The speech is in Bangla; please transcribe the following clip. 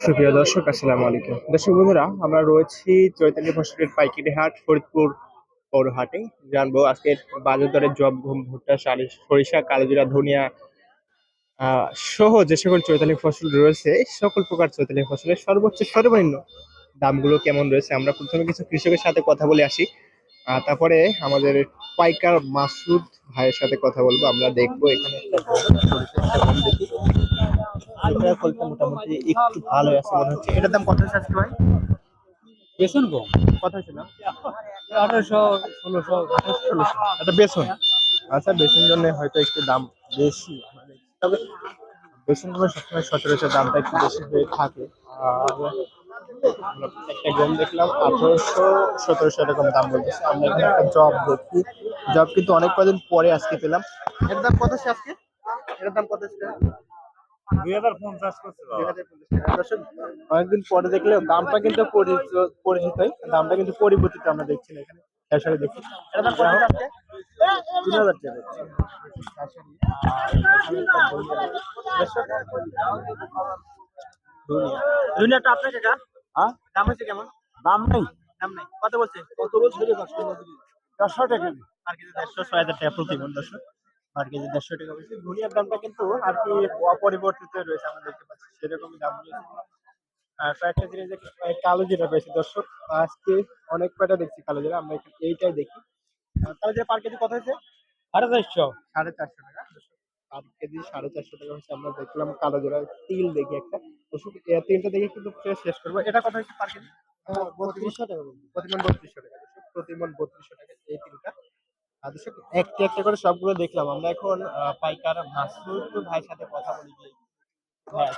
সুপ্রিয় দর্শক, আসসালামু আলাইকুম। দর্শক বন্ধুরা, আমরা রয়েছি চৈতালি ফসলের পাইকারি হাট, ফরিদপুর পৌর হাটে জানব আজকের বাজার দরের জব গম ভুট্টা শালি সরিষা, কালোজিরা, ধনিয়া সহ যে সকল চৈতালি ফসল রয়েছে সকল প্রকার চৈতালি ফসলের সর্বোচ্চ সর্বনিম্ন দামগুলো কেমন রয়েছে, আমরা প্রথমে কিছু কৃষকের সাথে কথা বলে আসি। তারপরে আমাদের পাইকার মাসুদ ভাইয়ের সাথে কথা বলব, আমরা দেখব এখানে এটা মোটামুটি একটু ভালো আছে মনে হচ্ছে। এটার দাম কত ভাই? বেসন কম। কত ছিল আঠারোশো ষোলোশো এটা বেসন? আচ্ছা বেসন জন্য হয়তো একটু দাম বেশি। তবে বেসন সবসময় সচরাচর দামটা একটু বেশি হয়ে থাকে। আর একটা গম দেখলাম আঠারোশো সতেরোশো এরকম দাম বলতেছে। আমরা এখানে একটা জব দেখি। জব কিন্তু অনেক কদিন পরে আজকে পেলাম। এর দাম কত আজকে? এর দাম কত আছে অনেকদিন পরে দেখলে দামটা কিন্তু পরিচিত- দামটা কিন্তু পরিবর্তিত আমরা দেখছি না এখানে। তিন হাজার টাকা। আর আপনার কাকা? হ্যাঁ? দাম হচ্ছে কেমন? দাম নেই। দাম নাই। কত বলছে? কত বলছে? চারশো টাকা। পার কেজি দেড়শো ছয় হাজার টাকা প্রতি দর্শক পার কেজি দেড়শো টাকা বলছে ধনিয়ার দামটা কিন্তু আর কি অপরিবর্তিত রয়েছে আমরা দেখতে পাচ্ছি সেরকমই দাম রয়েছে। আর কয়েকটা জিনিস দেখি কালো জিরা পেয়েছি দর্শক। আজকে অনেক কয়টা দেখছি কালো জিরা আমরা এইটাই দেখি। কালো জিরা পার কেজি কত হয়েছে? সাড়ে চারশো। সাড়ে চারশো টাকা। পার কেজি সাড়ে চারশো টাকা হচ্ছে আমরা দেখলাম কালো জিরা তিল দেখি একটা। দর্শক তিলটা দেখে কিন্তু শেষ করব। এটা কত হচ্ছে পার কেজি? বত্রিশশো টাকা প্রতিমন বত্রিশশো টাকা দর্শক, প্রতিমন বত্রিশশো টাকা এই তিলটা। একটা একটা করে সবগুলো দেখলাম। আমরা এখন পাইকার মাসুদ ভাইয়ের সাথে কথা বলি হ্যাঁ